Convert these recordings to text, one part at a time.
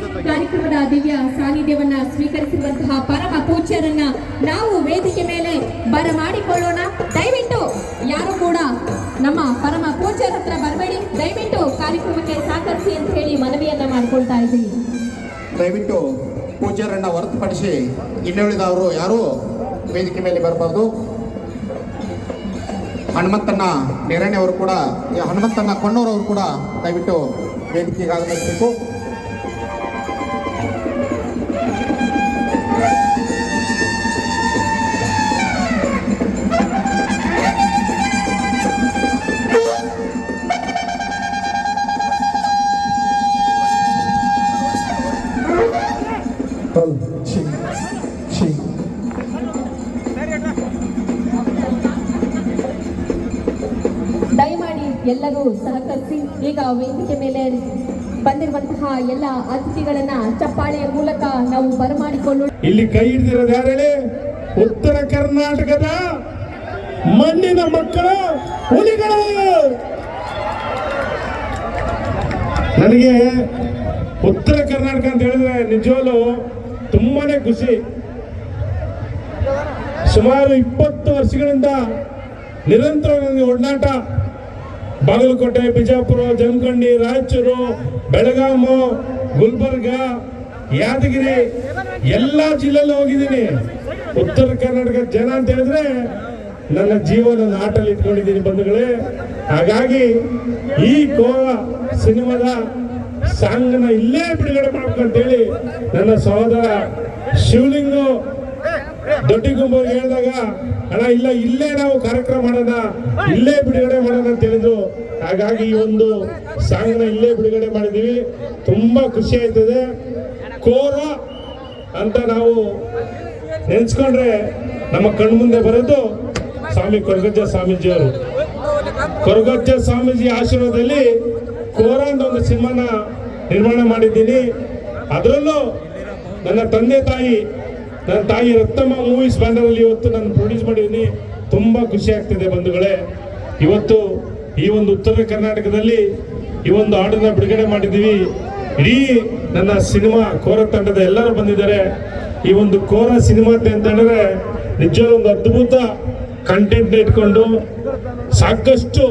ಕಾರ್ಯಕ್ರಮದ ದಿವ್ಯ ಸಾನ್ನಿಧ್ಯವನ್ನ ಸ್ವೀಕರಿಸಿರುವಂತಹ ಪರಮ ಪೂಜ್ಯರನ್ನ ನಾವು ವೇದಿಕೆ ಮೇಲೆ ಬರಮಾಡಿಕೊಳ್ಳೋಣ ದಯವಿಟ್ಟು ಯಾರು ಕೂಡ ನಮ್ಮ ಪರಮ ಪೂಜ್ಯರ ಹತ್ರ ಬರಬೇಡಿ. ದಯವಿಟ್ಟು ಕಾರ್ಯಕ್ರಮಕ್ಕೆ ಸಹಕರಿಸಿ ಅಂತ ಹೇಳಿ ಮನವಿಯನ್ನ ಮಾಡ್ಕೊಳ್ತಾ ಇದ್ದೀವಿ. ದಯವಿಟ್ಟು ಪೂಜ್ಯರನ್ನ ಹೊರತುಪಡಿಸಿ ಇನ್ನುಳಿದವರು ಯಾರು ವೇದಿಕೆ ಮೇಲೆ ಬರಬಾರ್ದು. ಹನುಮಂತನ ಅವರು ಕೂಡ ಈ ಹನುಮಂತನ ಕೊಂಡವರವರು ಕೂಡ ದಯವಿಟ್ಟು ವೇದಿಕೆಗೆ ದಯಮಾಡಿ ಎಲ್ಲರೂ ಸಹಕರಿಸಿ ಈಗ ವೇದಿಕೆ ಬಂದಿರುವಂತಹ ಎಲ್ಲ ಅತಿಥಿಗಳನ್ನ ಚಪ್ಪಾಳೆಯ ಮೂಲಕ ನಾವು ಬರಮಾಡಿಕೊಳ್ಳೋಣ. ಇಲ್ಲಿ ಕೈ ಹಿಡಿದಿರೋದು ಉತ್ತರ ಕರ್ನಾಟಕದ ಮಣ್ಣಿನ ಮಕ್ಕಳು ಹುಲಿಗಳು. ನನಗೆ ಉತ್ತರ ಕರ್ನಾಟಕ ಅಂತ ಹೇಳಿದ್ರೆ ನಿಜವಾಗ್ಲು ತುಂಬಾನೇ ಖುಷಿ. ಸುಮಾರು ಇಪ್ಪತ್ತು ವರ್ಷಗಳಿಂದ ನಿರಂತರವಾಗಿ ಒಡನಾಟ. ಬಾಗಲಕೋಟೆ, ಬಿಜಾಪುರ, ಜಮಖಂಡಿ, ರಾಯಚೂರು ಬೆಳಗಾಮು ಗುಲ್ಬರ್ಗ, ಯಾದಗಿರಿ ಎಲ್ಲ ಜಿಲ್ಲೆಲ್ಲೂ ಹೋಗಿದ್ದೀನಿ. ಉತ್ತರ ಕರ್ನಾಟಕ ಜನ ಅಂತ ಹೇಳಿದ್ರೆ ನನ್ನ ಜೀವನ ಆಟಲ್ಲಿ ಇಟ್ಕೊಂಡಿದ್ದೀನಿ ಬಂಧುಗಳೇ. ಹಾಗಾಗಿ ಈ ಗೋವಾ ಸಿನಿಮಾದ ಸಾಂಗ್ನ ಇಲ್ಲೇ ಬಿಡುಗಡೆ ಮಾಡ್ಕೊಂತೇಳಿ ನನ್ನ ಸಹೋದರ ಶಿವಲಿಂಗು ದೊಡ್ಡಿಗುಂಬ ಹೇಳಿದಾಗ, ಅಣ್ಣ, ಇಲ್ಲ, ಇಲ್ಲೇ ನಾವು ಕಾರ್ಯಕ್ರಮ ಮಾಡೋಣ ಇಲ್ಲೇ ಬಿಡುಗಡೆ ಮಾಡೋಣ ಅಂತ ಹೇಳಿದ್ರು. ಹಾಗಾಗಿ ಈ ಒಂದು ಸಾಂಗ್ನ ಇಲ್ಲೇ ಬಿಡುಗಡೆ ಮಾಡಿದೀವಿ ತುಂಬಾ ಖುಷಿ ಆಯ್ತದೆ. ಕೋರ ಅಂತ ನಾವು ನೆನ್ಸ್ಕೊಂಡ್ರೆ ನಮ್ಮ ಕಣ್ಮುಂದೆ ಬರೋದು ಸ್ವಾಮಿ ಕೊರಗಜ್ಜ ಸ್ವಾಮೀಜಿಯವರು. ಕೊರಗಜ್ಜ ಸ್ವಾಮೀಜಿ ಆಶೀರ್ವಾದದಲ್ಲಿ ಕೋರ ಅಂತ ಒಂದು ಸಿನಿಮಾನ ನಿರ್ಮಾಣ ಮಾಡಿದ್ದೀನಿ. ಅದರಲ್ಲೂ ನನ್ನ ತಂದೆ ತಾಯಿ ನನ್ನ ತಾಯಿ ರತ್ನಮ್ಮ ಮೂವೀಸ್ ಬ್ಯಾನರಲ್ಲಿ ಇವತ್ತು ನಾನು ಪ್ರೊಡ್ಯೂಸ್ ಮಾಡಿದ್ದೀನಿ. ತುಂಬಾ ಖುಷಿ ಆಗ್ತಿದೆ ಬಂಧುಗಳೇ. ಇವತ್ತು ಈ ಒಂದು ಉತ್ತರ ಕರ್ನಾಟಕದಲ್ಲಿ ಈ ಒಂದು ಹಾಡನ್ನ ಬಿಡುಗಡೆ ಮಾಡಿದ್ದೀವಿ. ಇಡೀ ನನ್ನ ಸಿನಿಮಾ ಕೋರ ತಂಡದ ಎಲ್ಲರೂ ಬಂದಿದ್ದಾರೆ. ಈ ಒಂದು ಕೋರ ಸಿನಿಮಾ ಅಂತ ಹೇಳಿದ್ರೆ ನಿಜವಾಗ್ಲೂ ಒಂದು ಅದ್ಭುತ ಕಂಟೆಂಟ್ ಇಟ್ಕೊಂಡು ಸಾಕಷ್ಟು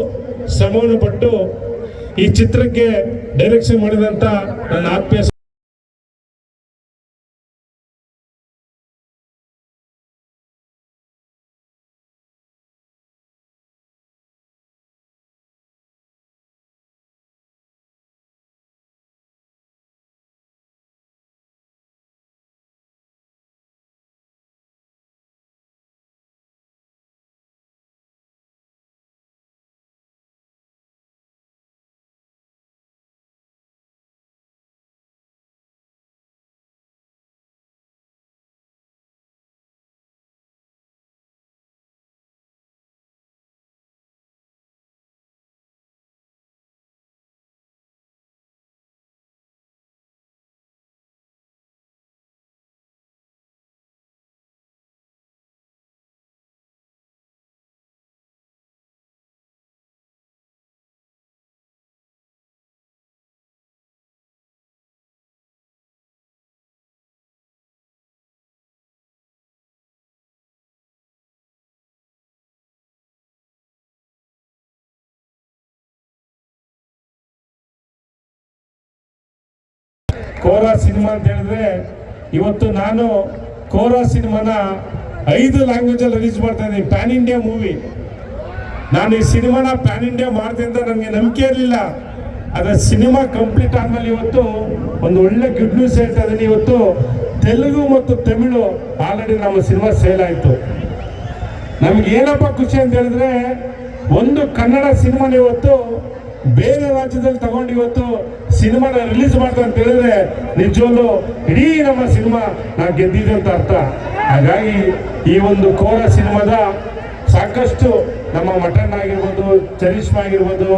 ಶ್ರಮವನ್ನು ಪಟ್ಟು ಈ ಚಿತ್ರಕ್ಕೆ ಡೈರೆಕ್ಷನ್ ಮಾಡಿದಂತ ನನ್ನ ಆತ್ಮೀಯ ಕೋರಾ ಸಿನಿಮಾ ಅಂತ ಹೇಳಿದ್ರೆ, ಇವತ್ತು ನಾನು ಕೋರಾ ಸಿನಿಮಾನ ಐದು ಲ್ಯಾಂಗ್ವೇಜ್ ಅಲ್ಲಿ ರಿಲೀಸ್ ಮಾಡ್ತಾ ಇದ್ದೀನಿ. ಪ್ಯಾನ್ ಇಂಡಿಯಾ ಮೂವಿ ನಾನು ಈ ಸಿನಿಮಾನ ಪ್ಯಾನ್ ಇಂಡಿಯಾ ಮಾಡಿದೆ ಅಂತ ನನಗೆ ನಂಬಿಕೆ ಇರಲಿಲ್ಲ. ಆದರೆ ಸಿನಿಮಾ ಕಂಪ್ಲೀಟ್ ಆದಮೇಲೆ ಇವತ್ತು ಒಂದು ಒಳ್ಳೆ ಗುಡ್ ನ್ಯೂಸ್ ಹೇಳ್ತಾ ಇದ್ದೀನಿ. ಇವತ್ತು ತೆಲುಗು ಮತ್ತು ತಮಿಳು ಆಲ್ರೆಡಿ ನಮ್ಮ ಸಿನಿಮಾ ಸೇಲ್ ಆಯಿತು. ನಮ್ಗೆ ಏನಪ್ಪ ಖುಷಿ ಅಂತ ಹೇಳಿದ್ರೆ, ಒಂದು ಕನ್ನಡ ಸಿನಿಮಾನ ಇವತ್ತು ಬೇರೆ ರಾಜ್ಯದಲ್ಲಿ ತಗೊಂಡು ಇವತ್ತು ಸಿನಿಮಾನ ರಿಲೀಸ್ ಮಾಡ್ತಾ ಅಂತ ಹೇಳಿದ್ರೆ ನಿಜವಲ್ಲೂ ಇಡೀ ನಮ್ಮ ಸಿನಿಮಾ ನಾವು ಗೆದ್ದಿದೆ ಅಂತ ಅರ್ಥ. ಹಾಗಾಗಿ ಈ ಒಂದು ಕೋರ ಸಿನಿಮಾದ ಸಾಕಷ್ಟು ನಮ್ಮ ಮಟನ್ ಆಗಿರ್ಬೋದು, ಚರಿಷ್ಮಾ ಆಗಿರ್ಬೋದು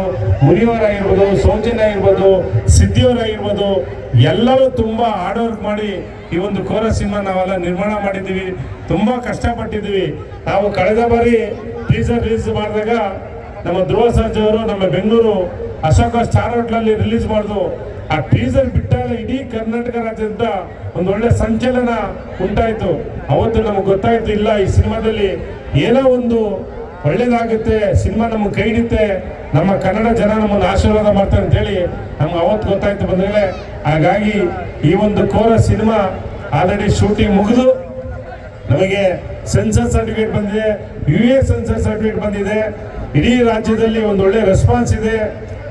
ಮುನಿಯವರ್ ಆಗಿರ್ಬೋದು, ಸೌಜನ್ಯ ಆಗಿರ್ಬೋದು, ಸಿದ್ಧಿಯವರ್ ಆಗಿರ್ಬೋದು ಎಲ್ಲರೂ ತುಂಬಾ ಹಾರ್ಡ್ ವರ್ಕ್ ಮಾಡಿ ಈ ಒಂದು ಕೋರ ಸಿನಿಮಾ ನಾವೆಲ್ಲ ನಿರ್ಮಾಣ ಮಾಡಿದ್ದೀವಿ. ತುಂಬಾ ಕಷ್ಟಪಟ್ಟಿದ್ದೀವಿ. ನಾವು ಕಳೆದ ಬಾರಿ ಟೀಸರ್ ರಿಲೀಸ್ ಮಾಡಿದಾಗ ನಮ್ಮ ಧ್ರುವ ಸಂಜೆಯವರು ನಮ್ಮ ಬೆಂಗಳೂರು ಅಶೋಕ ಸ್ಟಾರ್ ಹೋಟ್ಲಲ್ಲಿ ರಿಲೀಸ್ ಮಾಡಿದ್ರು ಆ ಟೀಸರ್ ಬಿಟ್ಟಾಗ ಇಡೀ ಕರ್ನಾಟಕ ರಾಜ್ಯದಿಂದ ಒಂದು ಒಳ್ಳೆ ಸಂಚಲನ ಉಂಟಾಯಿತು. ಅವತ್ತು ನಮಗೆ ಗೊತ್ತಾಯ್ತು, ಇಲ್ಲ, ಈ ಸಿನಿಮಾದಲ್ಲಿ ಏನೋ ಒಂದು ಒಳ್ಳೇದಾಗುತ್ತೆ, ಸಿನಿಮಾ ನಮಗೆ ಕೈ ಹಿಡಿತೆ ನಮ್ಮ ಕನ್ನಡ ಜನ ನಮ್ಮನ್ನು ಆಶೀರ್ವಾದ ಮಾಡ್ತಾರೆ ಅಂತೇಳಿ ನಮ್ಗೆ ಅವತ್ತು ಗೊತ್ತಾಯ್ತು ಬಂದ್ರೆ ಹಾಗಾಗಿ ಈ ಒಂದು ಕೋರ ಸಿನಿಮಾ ಆಲ್ರೆಡಿ ಶೂಟಿಂಗ್ ಮುಗಿದು, ನಮಗೆ ಸೆನ್ಸರ್ ಸರ್ಟಿಫಿಕೇಟ್ ಬಂದಿದೆ ಯು ಎ ಸೆನ್ಸರ್ ಸರ್ಟಿಫಿಕೇಟ್ ಬಂದಿದೆ. ಇಡೀ ರಾಜ್ಯದಲ್ಲಿ ಒಂದು ಒಳ್ಳೆ ರೆಸ್ಪಾನ್ಸ್ ಇದೆ.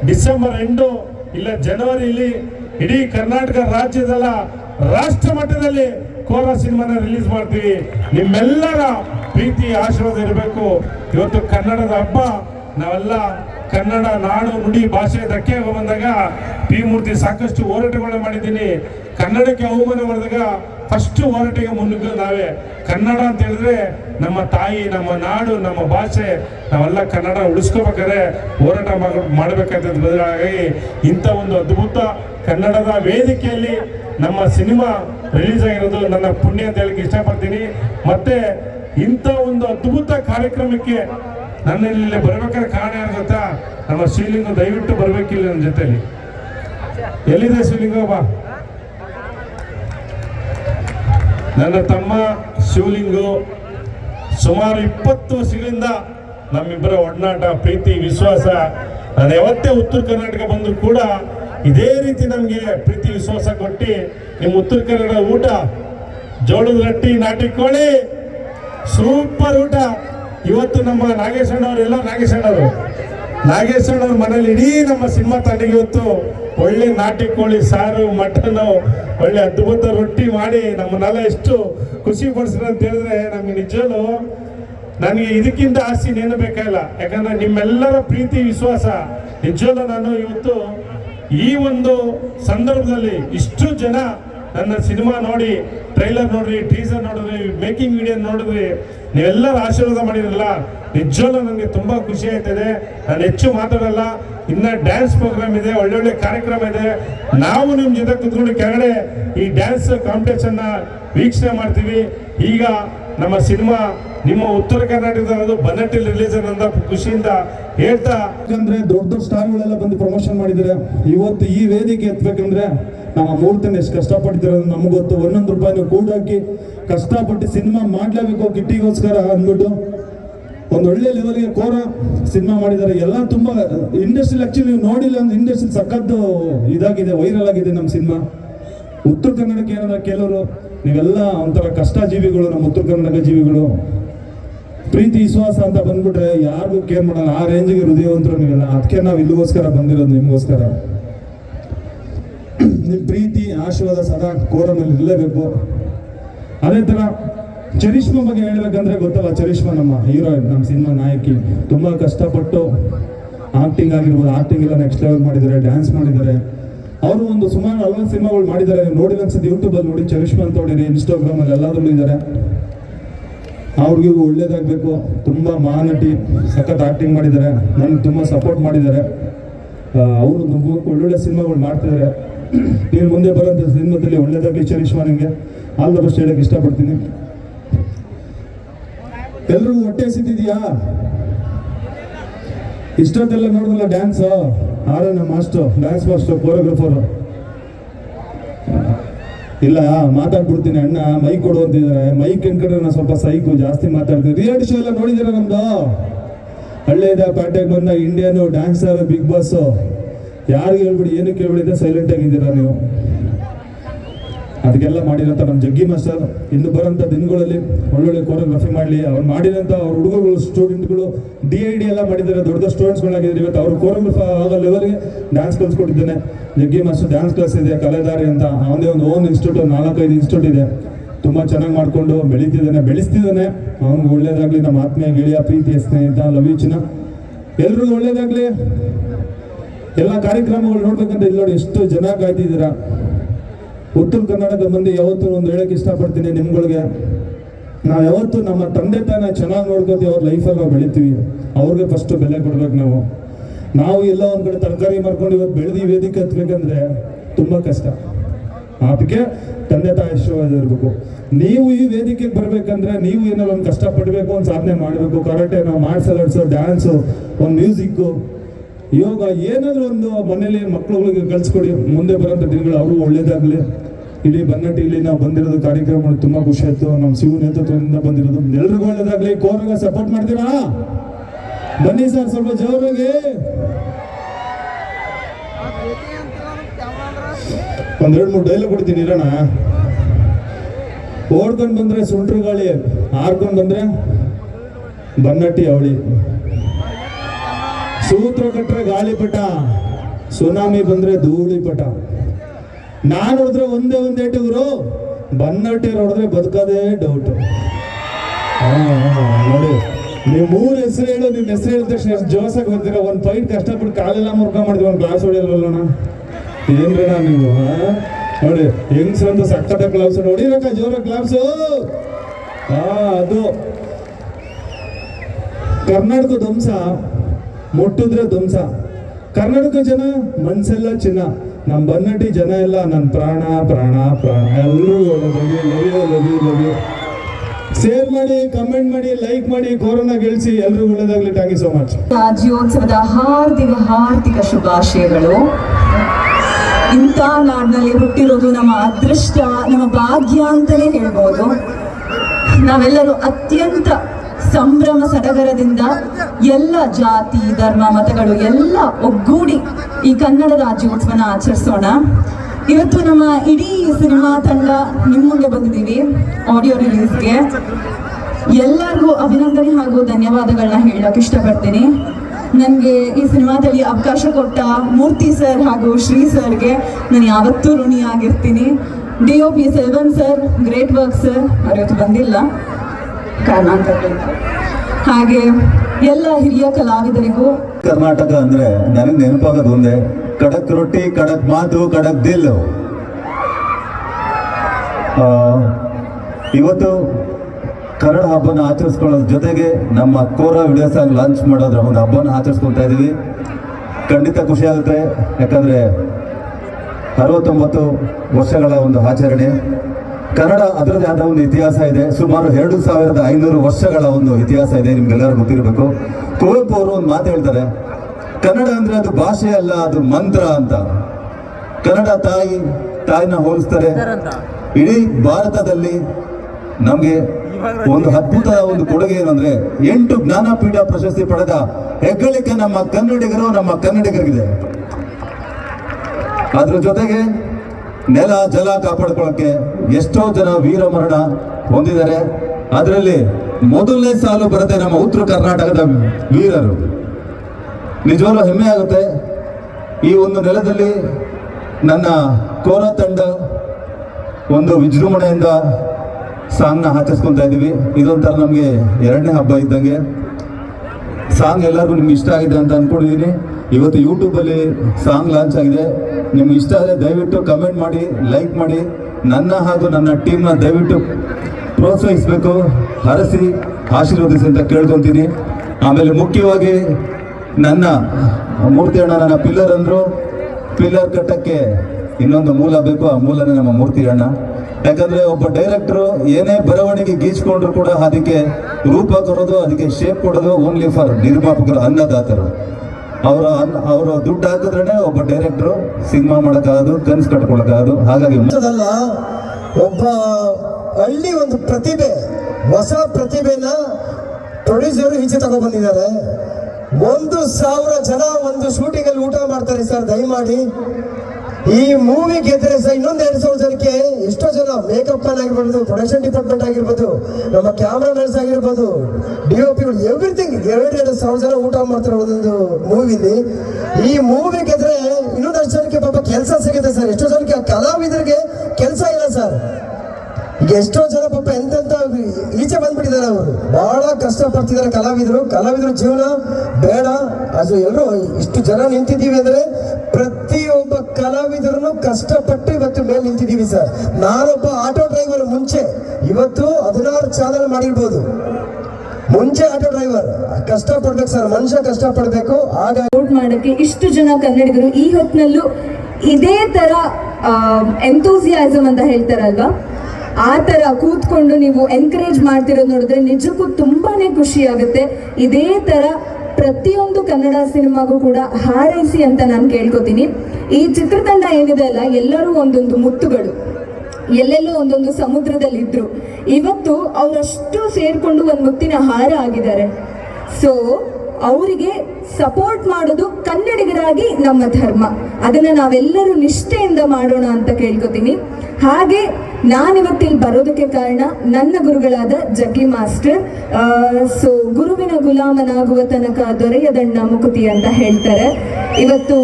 ಡಿಸೆಂಬರ್ ಎಂಟು ಇಲ್ಲ ಜನವರಿಲಿ ಇಡೀ ಕರ್ನಾಟಕ ರಾಜ್ಯದಲ್ಲ ರಾಷ್ಟ್ರ ಮಟ್ಟದಲ್ಲಿ ಕೋರ ಸಿನಿಮಾನ ರಿಲೀಸ್ ಮಾಡ್ತೀವಿ. ನಿಮ್ಮೆಲ್ಲರ ಪ್ರೀತಿ, ಆಶೀರ್ವಾದ ಇರಬೇಕು. ಇವತ್ತು ಕನ್ನಡದ ಹಬ್ಬ, ನಾವೆಲ್ಲ ಕನ್ನಡ ನಾಡು ನುಡಿ ಭಾಷೆ ಧಕ್ಕೆ ಬಂದಾಗ ಪಿ ಮೂರ್ತಿ ಸಾಕಷ್ಟು ಹೋರಾಟಗಳನ್ನ ಮಾಡಿದ್ದೀನಿ. ಕನ್ನಡಕ್ಕೆ ಅವಮಾನ ಮಾಡಿದಾಗ ಫಸ್ಟ್ ಹೋರಾಟಿಗೆ ಮುನ್ನುಗ್ಗೋದು ನಾವೇ. ಕನ್ನಡ ಅಂತ ಹೇಳಿದ್ರೆ ನಮ್ಮ ತಾಯಿ, ನಮ್ಮ ನಾಡು, ನಮ್ಮ ಭಾಷೆ, ನಾವೆಲ್ಲ ಕನ್ನಡ ಉಳಿಸ್ಕೋಬೇಕಾದ್ರೆ ಹೋರಾಟ ಮಾಡಬೇಕಾಗ್ತದೆ ಬದಲಾಗಿ ಇಂಥ ಒಂದು ಅದ್ಭುತ ಕನ್ನಡದ ವೇದಿಕೆಯಲ್ಲಿ ನಮ್ಮ ಸಿನಿಮಾ ರಿಲೀಸ್ ಆಗಿರೋದು ನನ್ನ ಪುಣ್ಯ ಅಂತ ಹೇಳಕ್ಕೆ ಇಷ್ಟಪಡ್ತೀನಿ. ಮತ್ತೆ ಇಂಥ ಒಂದು ಅದ್ಭುತ ಕಾರ್ಯಕ್ರಮಕ್ಕೆ ನನ್ನ ಇಲ್ಲಿ ಬರ್ಬೇಕಾದ್ರೆ ಕಾರಣ ಯಾರು ಗೊತ್ತಾ? ನಮ್ಮ ಶ್ರೀಲಿಂಗ ದಯವಿಟ್ಟು ಬರ್ಬೇಕಿಲ್ಲ ನನ್ನ ಜೊತೆಲಿ. ಎಲ್ಲಿದೆ ಶಿವಲಿಂಗ ಬಾ ನನ್ನ ತಮ್ಮ ಶಿವಲಿಂಗು ಸುಮಾರು ಇಪ್ಪತ್ತು ವರ್ಷಗಳಿಂದ ನಮ್ಮಿಬ್ಬರ ಒಡನಾಟ, ಪ್ರೀತಿ, ವಿಶ್ವಾಸ. ನಾನು ಯಾವತ್ತೇ ಉತ್ತರ ಕರ್ನಾಟಕ ಬಂದರೂ ಕೂಡ ಇದೇ ರೀತಿ ನಮಗೆ ಪ್ರೀತಿ, ವಿಶ್ವಾಸ ಕೊಟ್ಟು ನಿಮ್ಮ ಉತ್ತರ ಕನ್ನಡ ಊಟ ಜೋಳದ ರಟ್ಟಿ, ನಾಟಿ ಕೋಳಿ, ಸೂಪರ್ ಊಟ. ಇವತ್ತು ನಮ್ಮ ನಾಗೇಶ್ ಅಣ್ಣವ್ರು ಎಲ್ಲ ನಾಗೇಶ್ ಅಣ್ಣವರು ನಾಗೇಶ್ ಅಣ್ಣವ್ರ ಮನೇಲಿ ಇಡೀ ನಮ್ಮ ಸಿನಿಮಾ ತಂಡಗೆ ಇವತ್ತು ಒಳ್ಳೆ ನಾಟಿ ಕೋಳಿ, ಸಾರು, ಮಟನ್, ಒಳ್ಳೆ ಅದ್ಭುತ ರೊಟ್ಟಿ ಮಾಡಿ ನಮ್ಮನ್ನೆಲ್ಲ ಎಷ್ಟು ಖುಷಿ ಪಡಿಸ್ರಿ ಅಂತ ಹೇಳಿದ್ರೆ ನಮ್ಗೆ ನಿಜಲು ನನಗೆ ಇದಕ್ಕಿಂತ ಆಸ್ತಿ ಏನು ಬೇಕಾಗಿಲ್ಲ ಯಾಕಂದ್ರೆ ನಿಮ್ಮೆಲ್ಲರ ಪ್ರೀತಿ, ವಿಶ್ವಾಸ ನಿಜಲು ನಾನು ಇವತ್ತು ಈ ಒಂದು ಸಂದರ್ಭದಲ್ಲಿ ಇಷ್ಟು ಜನ ನನ್ನ ಸಿನಿಮಾ ನೋಡಿ ಟ್ರೈಲರ್ ನೋಡ್ರಿ ಟೀಸರ್ ನೋಡಿದ್ರಿ ಮೇಕಿಂಗ್ ವಿಡಿಯೋ ನೋಡಿದ್ರಿ ನೀವೆಲ್ಲರೂ ಆಶೀರ್ವಾದ ಮಾಡಿರಲ್ಲ ನಿಜವಲ್ಲೂ ನನಗೆ ತುಂಬಾ ಖುಷಿ ಆಯ್ತದೆ ನಾನು ಹೆಚ್ಚು ಮಾತಾಡಲ್ಲ, ಇನ್ನ ಡ್ಯಾನ್ಸ್ ಪ್ರೋಗ್ರಾಮ್ ಇದೆ, ಒಳ್ಳೊಳ್ಳೆ ಕಾರ್ಯಕ್ರಮ ಇದೆ. ನಾವು ನಿಮ್ಮ ಜೊತೆ ಕುತ್ಕೊಂಡು ಕೆಳಗಡೆ ಈ ಡ್ಯಾನ್ಸ್ ಕಾಂಪಿಟೇಷನ್ ವೀಕ್ಷಣೆ ಮಾಡ್ತೀವಿ. ಈಗ ನಮ್ಮ ಸಿನಿಮಾ ನಿಮ್ಮ ಉತ್ತರ ಕರ್ನಾಟಕದ ಬನ್ನಟ್ಟಿಲ್ ರಿಲೀಸ್ ಅಂತ ಖುಷಿಯಿಂದ ಹೇಳ್ತಾ ಯಾಕಂದ್ರೆ ದೊಡ್ಡ ದೊಡ್ಡ ಸ್ಟಾರ್ಗಳೆಲ್ಲ ಬಂದು ಪ್ರಮೋಷನ್ ಮಾಡಿದ್ದಾರೆ. ಇವತ್ತು ಈ ವೇದಿಕೆ ಎತ್ತಬೇಕಂದ್ರೆ ನಮ್ಮ ಮೂರ್ತನ ಎಷ್ಟು ಕಷ್ಟಪಡ್ತಿರೋದು ನಮ್ಗೆ ಗೊತ್ತು. ಒಂದೊಂದು ರೂಪಾಯಿ ನೀವು ಕೂಡಾಕಿ ಕಷ್ಟಪಟ್ಟು ಸಿನಿಮಾ ಮಾಡ್ಲೇಬೇಕು ಕಿಟ್ಟಿಗೋಸ್ಕರ ಅಂದ್ಬಿಟ್ಟು ಒಂದು ಒಳ್ಳೆ ಲೆವೆಲ್ಗೆ ಕೋರ ಸಿನಿಮಾ ಮಾಡಿದ್ದಾರೆ. ಎಲ್ಲ ತುಂಬಾ ಇಂಡಸ್ಟ್ರಿಲ್ ಆಕ್ಚುಲಿ ನೀವು ನೋಡಿಲ್ಲ ಅಂದ್ರೆ ಇಂಡಸ್ಟ್ರಿ ಸಖತ್ತು ಇದಾಗಿದೆ ವೈರಲ್ ಆಗಿದೆ ನಮ್ಮ ಸಿನಿಮಾ. ಉತ್ತರ ಕನ್ನಡಕ್ಕೆ ಏನಾರ ಕೆಲವರು ನೀವೆಲ್ಲ ಒಂಥರ ಕಷ್ಟ ಜೀವಿಗಳು ನಮ್ಮ ಉತ್ತರ ಕನ್ನಡ ಜೀವಿಗಳು. ಪ್ರೀತಿ, ವಿಶ್ವಾಸ ಅಂತ ಬಂದ್ಬಿಟ್ರೆ ಯಾರಿಗೂ ಕೇರ್ ಮಾಡಲ್ಲ. ಆ ರೇಂಜಿಗೆ ಹೃದಯವಂತರು ನೀವೆಲ್ಲ. ಅದಕ್ಕೆ ನಾವು ಇಲ್ಲಿಗೋಸ್ಕರ ಬಂದಿರೋದು ನಿಮಗೋಸ್ಕರ. ನಿಮ್ ಪ್ರೀತಿ, ಆಶೀರ್ವಾದ ಸದಾ ಕೋರನಲ್ಲಿ ಇರಲೇಬೇಕು. ಅದೇ ತರ ಚರಿಷ್ಮಾ ಬಗ್ಗೆ ಹೇಳ್ಬೇಕಂದ್ರೆ ಗೊತ್ತಲ್ಲ, ಚರಿಷ್ಮಾ ನಮ್ಮ ಹೀರೋಯಿನ್ ನಮ್ಮ ಸಿನಿಮಾ ನಾಯಕಿ. ತುಂಬಾ ಕಷ್ಟಪಟ್ಟು ಆಕ್ಟಿಂಗ್ ಆಗಿರ್ಬೋದು ಆಕ್ಟಿಂಗ್ ಎಲ್ಲ ನೆಕ್ಸ್ಟ್ ಲೆವೆಲ್ ಮಾಡಿದ್ದಾರೆ ಡ್ಯಾನ್ಸ್ ಮಾಡಿದ್ದಾರೆ. ಅವರು ಒಂದು ಸುಮಾರು ಹಲವಾರು ಸಿನಿಮಾಗಳು ಮಾಡಿದ್ದಾರೆ. ನೋಡಿ ಅನ್ಸುತ್ತೆ ಯೂಟ್ಯೂಬ್ ಅಲ್ಲಿ ನೋಡಿ ಚರಿಷ್ಮಾ ಅಂತ ನೋಡಿರಿ ಇನ್ಸ್ಟಾಗ್ರಾಮ್ ಅಲ್ಲಿ ಎಲ್ಲಾದ್ರಲ್ಲೂ ಇದ್ದಾರೆ. ಅವ್ರಿಗೂ ಒಳ್ಳೇದಾಗಬೇಕು. ತುಂಬ ಮಾನಟಿ, ಸಖತ್ ಆಕ್ಟಿಂಗ್ ಮಾಡಿದ್ದಾರೆ. ನನಗೆ ತುಂಬ ಸಪೋರ್ಟ್ ಮಾಡಿದ್ದಾರೆ. ಅವರು ಒಳ್ಳೊಳ್ಳೆ ಸಿನಿಮಾಗಳು ಮಾಡ್ತಿದ್ದಾರೆ. ನೀನು ಮುಂದೆ ಬರೋಂಥ ಸಿನಿಮಾದಲ್ಲಿ ಒಳ್ಳೇದಾಗಲಿ ಚರಿಷ್ಮಾ ನಿಮಗೆ. ಆಲ್ ದ ಬೆಸ್ಟ್ ಹೇಳಕ್ಕೆ ಇಷ್ಟಪಡ್ತೀನಿ. ಎಲ್ರಿಗೂ ಹೊಟ್ಟೆ ಸಿದ್ದಿದೆಯಾ ಇಷ್ಟೊತ್ತೆಲ್ಲ ನೋಡಿದ್ರಲ್ಲ ಡ್ಯಾನ್ಸ್? ಆರ ಮಾಸ್ಟರ್, ಡ್ಯಾನ್ಸ್ ಮಾಸ್ಟರ್ ಕೋರಿಯೋಗ್ರಫರು ಇಲ್ಲ, ಮಾತಾಡ್ಬಿಡ್ತೀನಿ ಅಣ್ಣ ಮೈಕ್ ಕೊಡು ಅಂತಿದ್ದಾರೆ ಮೈಕ್ ಎನ್ಕಡೆ ನಾನು ಸ್ವಲ್ಪ ಸೈಕು ಜಾಸ್ತಿ ಮಾತಾಡ್ತೀನಿ. ರಿಯಾಲಿಟಿ ಶೋ ಎಲ್ಲ ನೋಡಿದ್ದೀರಾ ನಮ್ದು? ಹಳ್ಳಿಯಿಂದ ಪ್ಯಾಟೆಗೆ ಬಂದ ಇಂಡಿಯನ್ ಡ್ಯಾನ್ಸರ್ ಬಿಗ್ ಬಾಸ್ ಯಾರಿಗೆ ಹೇಳ್ಬಿಡಿ ಏನು ಕೇಳಿದ್ರೆ ಸೈಲೆಂಟ್ ಆಗಿದ್ದೀರಾ ನೀವು? ಅದಕ್ಕೆಲ್ಲ ಮಾಡಿರೋಂಥ ನಮ್ಮ ಜಗ್ಗಿ ಮಾಸ್ಟರ್ ಇನ್ನು ಬರೋಂಥ ದಿನಗಳಲ್ಲಿ ಒಳ್ಳೊಳ್ಳೆ ಕೋರಿಯೋಗ್ರಫಿ ಮಾಡಲಿ. ಅವ್ರು ಮಾಡಿರೋಂಥ ಅವ್ರ ಹುಡುಗರುಗಳು ಸ್ಟೂಡೆಂಟ್ಗಳು ಡಿ ಐ ಡಿ ಎಲ್ಲ ಮಾಡಿದ್ದಾರೆ. ದೊಡ್ಡ ದೊಡ್ಡ ಸ್ಟೂಡೆಂಟ್ಸ್ಗಳಾಗಿದ್ದಾರೆ ಇವತ್ತು ಅವ್ರು ಕೋರಿಯೋಗ್ರಫಿ ಆಗೋ ಲೆವೆಲ್ಗೆ ಡ್ಯಾನ್ಸ್ ಕಲಿಸ್ಕೊಟ್ಟಿದ್ದೇನೆ. ಜಗ್ಗಿ ಮಾಸ್ಟರ್ ಡ್ಯಾನ್ಸ್ ಕ್ಲಾಸ್ ಇದೆ, ಕಲೆದಾರಿ ಅಂತ. ಅವನೇ ಒಂದು ಓನ್ ಇನ್ಸ್ಟಿಟ್ಯೂಟ್ ನಾಲ್ಕೈದು ಇನ್ಸ್ಟಿಟ್ಯೂಟ್ ಇದೆ. ತುಂಬ ಚೆನ್ನಾಗಿ ಮಾಡಿಕೊಂಡು ಬೆಳೀತಿದ್ದಾನೆ, ಬೆಳೆಸ್ತಿದ್ದಾನೆ. ಅವ್ನಿಗೆ ಒಳ್ಳೇದಾಗಲಿ. ನಮ್ಮ ಆತ್ಮೀಯ ಗೆಳೆಯ, ಪ್ರೀತಿಯ ಸ್ನೇಹಿತ ಲವೀಚಿನ ಎಲ್ಲರೂ ಒಳ್ಳೇದಾಗಲಿ. ಎಲ್ಲ ಕಾರ್ಯಕ್ರಮಗಳು ನೋಡ್ಬೇಕಂತ ಇಲ್ಲಿ ನೋಡಿ ಎಷ್ಟು ಜನ ಕಾಯ್ತಿದ್ದೀರಾ? ಉತ್ತರ ಕರ್ನಾಟಕ ಮಂದಿ ಯಾವತ್ತೂ ಒಂದು ಹೇಳಕ್ ಇಷ್ಟಪಡ್ತೀನಿ ನಿಮ್ಗಳಿಗೆ. ನಾವು ಯಾವತ್ತು ನಮ್ಮ ತಂದೆ ತಾನ ಚೆನ್ನಾಗಿ ನೋಡ್ಕೋತೀವಿ, ಅವ್ರ ಲೈಫಲ್ಲಿ ನಾವು ಬೆಳಿತೀವಿ. ಅವ್ರಿಗೆ ಫಸ್ಟು ಬೆಲೆ ಕೊಡ್ಬೇಕು ನಾವು. ನಾವು ಎಲ್ಲ ಒಂದು ಕಡೆ ತರಕಾರಿ ಮಾಡ್ಕೊಂಡು ಇವತ್ತು ಬೆಳೆದು ವೇದಿಕೆ ಹತ್ಬೇಕಂದ್ರೆ ತುಂಬ ಕಷ್ಟ. ಅದಕ್ಕೆ ತಂದೆ ತಾಯಿ ಆಶೀರ್ವಾದ ಇರಬೇಕು. ನೀವು ಈ ವೇದಿಕೆಗೆ ಬರಬೇಕಂದ್ರೆ ನೀವು ಏನಾದ್ರು ಒಂದು ಕಷ್ಟಪಡಬೇಕು, ಒಂದು ಸಾಧನೆ ಮಾಡಬೇಕು. ಕರಾಟೆ ನಾವು ಮಾರ್ಷಲ್ ಆರ್ಟ್ಸು ಡ್ಯಾನ್ಸು ಒಂದು ಮ್ಯೂಸಿಕ್ಕು ಯೋಗ ಏನಾದರೂ ಒಂದು ಮನೇಲಿ ಮಕ್ಕಳುಗಳಿಗೆ ಕಳಿಸ್ಕೊಡಿ, ಮುಂದೆ ಬರೋಂಥ ದಿನಗಳು ಅವರು ಒಳ್ಳೇದಾಗಲಿ. ಇಡೀ ಇಲ್ಲಿ ನಾವು ಬಂದಿರೋದು ಕಾರ್ಯಕ್ರಮ ತುಂಬ ಖುಷಿ ಆಯ್ತು. ನಮ್ಮ ಶಿವ ನೇತೃತ್ವದಿಂದ ಬಂದಿರೋದು. ಎಲ್ರಿಗೂ ಒಳ್ಳೇದಾಗಲಿ. ಕೋರ್ಗ ಸಪೋರ್ಟ್ ಮಾಡ್ತೀರಾ? ಬನ್ನಿ ಸರ್, ಸ್ವಲ್ಪ ಜೋರಾಗಿ. ಒಂದೆರಡು ಮೂರು ಡೈಲಾಗ್ ಕೊಡ್ತೀನಿ, ಇರೋಣ. ಓಡ್ಕೊಂಡು ಬಂದ್ರೆ ಸುಂಟ್ರು ಗಾಳಿ ಹಾರ್ಕೊಂಡು ಬಂದ್ರೆ ಬನ್ನಟ್ಟಿ ಅವಳಿ. ಸೂತ್ರ ಕಟ್ಟರೆ ಗಾಳಿಪಟ ಸುನಾಮಿ ಬಂದ್ರೆ ಧೂಳಿಪಟ ನಾನು ಹೋದ್ರೆ ಒಂದೇ ಒಂದೇ ಗುರು ಬನ್ನಟ್ಟಿ ಹೊಡೆದ್ರೆ ಬದುಕೋದೇ ಡೌಟ್ ನೋಡಿ, ನೀವು ಮೂರು ಹೆಸರು ಹೇಳು ನಿಮ್ಮ ಹೆಸರು ಹೇಳಿದ ತಕ್ಷಣ ಜೋಸಾಗಿ ಬರ್ತೀರ ಒಂದು ಫೈಟ್ ಕಷ್ಟಪಟ್ಟು ಕಾಲೆಲ್ಲ ಮುರ್ಕ ಮಾಡಿದ್ವಿ, ಒಂದು ಗ್ಲಾಸ್ ಹೊಡೆಯಲ್ವಲ್ಲಣ್ಣ ಏನ್ರಣ್ಣ ನೀವು ನೋಡಿ ಹೆಂಗ್ಸಂತ ಸಕ್ಕತ್ತ ಗ್ಲಾಸ್ ಹೊಡಿಬೇಕ ಜೋರ ಗ್ಲಾಸ್ ಹಾ, ಅದು. ಕರ್ನಾಟಕ ಧ್ವಂಸ. ಮುಟ್ಟಿದ್ರೆ ಧ್ವಂಸ. ಕರ್ನಾಟಕ ಜನ ಮನ್ಸೆಲ್ಲ ಚಿನ್ನ. ನಮ್ಮ ಬನ್ನಟ್ಟಿ ಜನ ಎಲ್ಲ ನನ್ನ ಪ್ರಾಣ ಪ್ರಾಣ ಪ್ರಾಣ. ಎಲ್ಲರೂ ಶೇರ್ ಮಾಡಿ ಕಮೆಂಟ್ ಮಾಡಿ ಲೈಕ್ ಮಾಡಿ, ಕೊರೋನಾ ಗೆಲ್ಸಿ ಎಲ್ಲರೂ ಒಳ್ಳೇದಾಗ್ಲಿ. ಥ್ಯಾಂಕ್ ಯು ಸೋ ಮಚ್ ರಾಜ್ಯೋತ್ಸವದ ಹಾರ್ದಿಕ ಹಾರ್ದಿಕ ಶುಭಾಶಯಗಳು. ಇಂಥ ನಾಡಿನಲ್ಲಿ ಹುಟ್ಟಿರೋದು ನಮ್ಮ ಅದೃಷ್ಟ, ನಮ್ಮ ಭಾಗ್ಯ ಅಂತಲೇ ಹೇಳ್ಬೋದು. ನಾವೆಲ್ಲರೂ ಅತ್ಯಂತ ಸಂಭ್ರಮ ಸಡಗರದಿಂದ ಎಲ್ಲ ಜಾತಿ, ಧರ್ಮ, ಮತಗಳು ಎಲ್ಲ ಒಗ್ಗೂಡಿ ಈ ಕನ್ನಡ ರಾಜ್ಯೋತ್ಸವನ ಆಚರಿಸೋಣ. ಇವತ್ತು ನಮ್ಮ ಇಡೀ ಸಿನಿಮಾ ತಂಡ ನಿಮ್ಮ ಮುಂದೆ ಬಂದಿದ್ದೀವಿ ಆಡಿಯೋ ರಿಲೀಸ್ಗೆ ಎಲ್ಲರಿಗೂ ಅಭಿನಂದನೆ ಹಾಗೂ ಧನ್ಯವಾದಗಳನ್ನ ಹೇಳಕ್ ಇಷ್ಟಪಡ್ತೀನಿ. ನನಗೆ ಈ ಸಿನಿಮಾದಲ್ಲಿ ಅವಕಾಶ ಕೊಟ್ಟ ಮೂರ್ತಿ ಸರ್ ಹಾಗೂ ಶ್ರೀ ಸರ್ಗೆ ನಾನು ಯಾವತ್ತೂ ಋಣಿಯಾಗಿರ್ತೀನಿ. D O P Selvan sir great work sir ಅವ್ರ ಇವತ್ತು ಬಂದಿಲ್ಲ. ಹಾಗೆ ಎಲ್ಲ ಹಿರಿಯ ಕಲಾವಿದರಿಗೂ ಕರ್ನಾಟಕ ಅಂದ್ರೆ ನನಗೆ ನೆನಪಾಗೋದು ಒಂದೇ, ಕಡಕ್ ರೊಟ್ಟಿ, ಕಡಕ್ ಮಾತು, ಕಡಕ್ ದಿಲ್ಲು ಇವತ್ತು ಕನ್ನಡ ಹಬ್ಬನ ಆಚರಿಸ್ಕೊಳ್ಳೋದ್ರ ಜೊತೆಗೆ ನಮ್ಮ ಕೋರ ವಿಡಿಯೋಸ್ ಸಾಂಗ್ ಲಾಂಚ್ ಮಾಡೋದ್ರ ಒಂದು ಹಬ್ಬನ ಆಚರಿಸ್ಕೊಳ್ತಾ ಇದ್ದೀವಿ. ಖಂಡಿತ ಖುಷಿ ಆಗುತ್ತೆ. ಯಾಕಂದ್ರೆ ಅರವತ್ತೊಂಬತ್ತು ವರ್ಷಗಳ ಒಂದು ಆಚರಣೆ. ಕನ್ನಡ ಅದರದೇ ಆದ ಒಂದು ಇತಿಹಾಸ ಇದೆ. ಸುಮಾರು ಎರಡು ಸಾವಿರದ ಐನೂರು ವರ್ಷಗಳ ಒಂದು ಇತಿಹಾಸ ಇದೆ, ನಿಮ್ಗೆಲ್ಲರೂ ಗೊತ್ತಿರಬೇಕು. ಕುವೆಂಪು ಅವರು ಒಂದು ಮಾತು ಹೇಳ್ತಾರೆ, ಕನ್ನಡ ಅಂದ್ರೆ ಅದು ಭಾಷೆ ಅಲ್ಲ, ಅದು ಮಂತ್ರ ಅಂತ. ಕನ್ನಡ ತಾಯಿ, ತಾಯಿನ ಹೋಲಿಸ್ತಾರೆ. ಇಡೀ ಭಾರತದಲ್ಲಿ ನಮಗೆ ಒಂದು ಅದ್ಭುತ ಒಂದು ಕೊಡುಗೆ ಏನಂದ್ರೆ ಎಂಟು ಜ್ಞಾನಪೀಠ ಪ್ರಶಸ್ತಿ ಪಡೆದ ಹೆಗ್ಗಳಿಕೆ ನಮ್ಮ ಕನ್ನಡಿಗರು, ನಮ್ಮ ಕನ್ನಡಿಗರಿಗಿದೆ. ಅದ್ರ ಜೊತೆಗೆ ನೆಲ ಜಲ ಕಾಪಾಡ್ಕೊಳ್ಳೋಕೆ ಎಷ್ಟೋ ಜನ ವೀರ ಮರಣ ಹೊಂದಿದ್ದಾರೆ. ಅದರಲ್ಲಿ ಮೊದಲನೇ ಸಾಲು ಬರುತ್ತೆ ನಮ್ಮ ಉತ್ತರ ಕರ್ನಾಟಕದ ವೀರರು. ನಿಜವಾಗ್ಲೂ ಹೆಮ್ಮೆ ಆಗುತ್ತೆ. ಈ ಒಂದು ನೆಲದಲ್ಲಿ ನನ್ನ ಕೋರ ತಂಡ ಒಂದು ವಿಜೃಂಭಣೆಯಿಂದ ಸಾಂಗ್ನ ಆಚರಿಸ್ಕೊತಾ ಇದ್ದೀವಿ. ಇದೊಂಥರ ನಮಗೆ ಎರಡನೇ ಹಬ್ಬ ಇದ್ದಂಗೆ. ಸಾಂಗ್ ಎಲ್ಲರಿಗೂ ನಿಮ್ಗೆ ಇಷ್ಟ ಆಗಿದೆ ಅಂತ ಅನ್ಕೊಂಡಿದ್ದೀನಿ ಇವತ್ತು ಯೂಟ್ಯೂಬಲ್ಲಿ ಸಾಂಗ್ ಲಾಂಚ್ ಆಗಿದೆ. ನಿಮ್ಗೆ ಇಷ್ಟ ಆದರೆ ದಯವಿಟ್ಟು ಕಮೆಂಟ್ ಮಾಡಿ ಲೈಕ್ ಮಾಡಿ. ನನ್ನ ಹಾಗೂ ನನ್ನ ಟೀಮ್ನ ದಯವಿಟ್ಟು ಪ್ರೋತ್ಸಾಹಿಸಬೇಕು. ಹರಸಿ, ಆಶೀರ್ವದಿಸಿ ಅಂತ ಕೇಳ್ಕೊತೀನಿ. ಆಮೇಲೆ ಮುಖ್ಯವಾಗಿ ನನ್ನ ಮೂರ್ತಿ ಅಣ್ಣ, ನನ್ನ ಪಿಲ್ಲರ್ ಅಂದರು ಪಿಲ್ಲರ್ ಕಟ್ಟಕ್ಕೆ ಇನ್ನೊಂದು ಮೂಲ ಬೇಕು. ಆ ಮೂಲನೇ ನಮ್ಮ ಮೂರ್ತಿ ಅಣ್ಣ. ಯಾಕಂದ್ರೆ ಒಬ್ಬ ಡೈರೆಕ್ಟ್ರು ಏನೇ ಬರವಣಿಗೆ ಗೀಚ್ಕೊಂಡ್ರು ಕೂಡ ಅದಕ್ಕೆ ರೂಪ ಕೊಡೋದು, ಅದಕ್ಕೆ ಶೇಪ್ ಕೊಡೋದು ಓನ್ಲಿ ಫಾರ್ ನಿರ್ಮಾಪಕರು, ಅನ್ನದಾತರು. ಅವರ ಅವರ ದುಡ್ಡು ಹಾಕಿದ್ರೆ ಒಬ್ಬ ಡೈರೆಕ್ಟ್ರು ಸಿನಿಮಾ ಮಾಡೋಕ್ಕಾಗೋದು ಕನಸು ಕಟ್ಕೊಳಕ್ಕಾಗೋದು. ಹಾಗಾಗಿ ಒಬ್ಬ ಹಳ್ಳಿ ಒಂದು ಪ್ರತಿಭೆ, ಹೊಸ ಪ್ರತಿಭೆನ ಪ್ರೊಡ್ಯೂಸರ್ ಈಚೆ ತಗೊಂಡ್ಬಂದಿದ್ದಾರೆ. ಒಂದು ಸಾವಿರ ಜನ ಒಂದು ಶೂಟಿಂಗಲ್ಲಿ ಊಟ ಮಾಡ್ತಾರೆ ಸರ್, ದಯಮಾಡಿ. ಈ ಮೂವಿ ಗೆದ್ರೆ ಸಹ ಇನ್ನೊಂದು ಎರಡು ಜನಕ್ಕೆ ಎಷ್ಟೋ ಜನ ಮೇಕಪ್ ಮ್ಯಾನ್ ಆಗಿರ್ಬೋದು ಪ್ರೊಡಕ್ಷನ್ ಡಿಪಾರ್ಟ್ಮೆಂಟ್ ಆಗಿರ್ಬೋದು, ನಮ್ಮ ಕ್ಯಾಮ್ರಾಮನ್ಸ್ ಆಗಿರ್ಬೋದು ಡಿ ಒ ಪಿಗಳು ಎವ್ರಿಥಿಂಗ್ ಎರಡು ಎರಡು ಸಾವಿರ ಜನ ಊಟ ಮಾಡ್ತಾರೆ ಒಂದೊಂದು ಮೂವಿಲಿ ಈ ಮೂವಿ ಗೆದ್ರೆ ಇನ್ನೊಂದಷ್ಟು ಜನಕ್ಕೆ ಪಾಪ ಕೆಲಸ ಸಿಗುತ್ತೆ ಸರ್. ಎಷ್ಟೋ ಜನಕ್ಕೆ ಕಲಾವಿದರಿಗೆ ಕೆಲಸ ಇಲ್ಲ ಸರ್. ಈಗ ಎಷ್ಟೋ ಜನ ಪಾಪ ಎಂತೆಂತ ಈಚೆ ಬಂದ್ಬಿಟ್ಟಿದ್ದಾರೆ ಅವರು. ಬಹಳ ಕಷ್ಟ ಪಡ್ತಿದ್ದಾರೆ ಕಲಾವಿದರು. ಕಲಾವಿದರು ಜೀವನ ಬೇಡ. ಅದು ಎಲ್ಲರೂ ಇಷ್ಟು ಜನ ನಿಂತಿದ್ದೀವಿ ಅಂದ್ರೆ ಕಲಾವಿದರನ್ನು ಕಷ್ಟಪಟ್ಟು ಇವತ್ತು ಮೇಲೆ ನಿಂತಿದ್ದೀವಿ ಸರ್. ನಾನೊಬ್ಬ ಆಟೋ ಡ್ರೈವರ್ ಮುಂಚೆ. ಇವತ್ತು ಹದಿನಾರು ಚಾನಲ್ ಮಾಡಿರ್ಬೋದು. ಮುಂಚೆ ಆಟೋ ಡ್ರೈವರ್. ಕಷ್ಟಪಡ್ಬೇಕು ಸರ್, ಮನುಷ್ಯ ಕಷ್ಟ ಪಡ್ಬೇಕು ಆಗ ಸಪೋರ್ಟ್ ಮಾಡೋಕ್ಕೆ ಇಷ್ಟು ಜನ ಕನ್ನಡಿಗರು ಈ ಹೊತ್ತಿನಲ್ಲೂ ಇದೇ ತರ ಎಂತೂಸಿಯಾಸಮ್ ಅಂತ ಹೇಳ್ತಾರಲ್ವಾ? ಆ ಥರ ಕೂತ್ಕೊಂಡು ನೀವು ಎನ್ಕರೇಜ್ ಮಾಡ್ತಿರೋದು ನೋಡಿದ್ರೆ ನಿಜಕ್ಕೂ ತುಂಬಾನೇ ಖುಷಿ ಆಗುತ್ತೆ. ಇದೇ ಥರ ಪ್ರತಿಯೊಂದು ಕನ್ನಡ ಸಿನಿಮಾಗೂ ಕೂಡ ಹಾರೈಸಿ ಅಂತ ನಾನು ಕೇಳ್ಕೊತೀನಿ. ಈ ಚಿತ್ರತಂಡ ಏನಿದೆ ಅಲ್ಲ, ಎಲ್ಲರೂ ಒಂದೊಂದು ಮುತ್ತುಗಳು, ಎಲ್ಲೆಲ್ಲೋ ಒಂದೊಂದು ಸಮುದ್ರದಲ್ಲಿದ್ರು. ಇವತ್ತು ಅವರಷ್ಟು ಸೇರ್ಕೊಂಡು ಒಂದು ಮುತ್ತಿನ ಹಾರ ಆಗಿದ್ದಾರೆ. ಸೊ ಅವರಿಗೆ ಸಪೋರ್ಟ್ ಮಾಡೋದು ಕನ್ನಡಿಗರಾಗಿ ನಮ್ಮ ಧರ್ಮ. ಅದನ್ನ ನಾವೆಲ್ಲರೂ ನಿಷ್ಠೆಯಿಂದ ಮಾಡೋಣ ಅಂತ ಕೇಳ್ಕೊತೀನಿ. ಹಾಗೆ ನಾನಿವತ್ತಿಲ್ಲಿ ಬರೋದಕ್ಕೆ ಕಾರಣ ನನ್ನ ಗುರುಗಳಾದ ಜಗ್ಗಿ ಮಾಸ್ಟರ್ ಸೊ ಗುರುವಿನ ಗುಲಾಮನಾಗುವ ತನಕ ದೊರೆಯದಣ್ಣ ಮುಕುತಿ ಅಂತ ಹೇಳ್ತಾರೆ. ಇವತ್ತು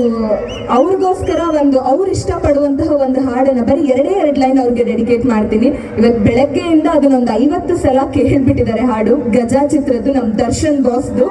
ಅವ್ರಿಗೋಸ್ಕರ ಒಂದು ಅವ್ರು ಇಷ್ಟಪಡುವಂತಹ ಒಂದು ಹಾಡನ್ನ ಬರೀ ಎರಡೇ ಎರಡು ಲೈನ್ ಅವ್ರಿಗೆ ಡೆಡಿಕೇಟ್ ಮಾಡ್ತೀನಿ. ಇವತ್ತು ಬೆಳಗ್ಗೆಯಿಂದ ಅದನ್ನೊಂದು ಐವತ್ತು ಸಲ ಕೇಳ್ಬಿಟ್ಟಿದ್ದಾರೆ ಹಾಡು. ಗಜಾ ಚಿತ್ರದ್ದು ನಮ್ಮ ದರ್ಶನ್ ಬಾಸ್ದು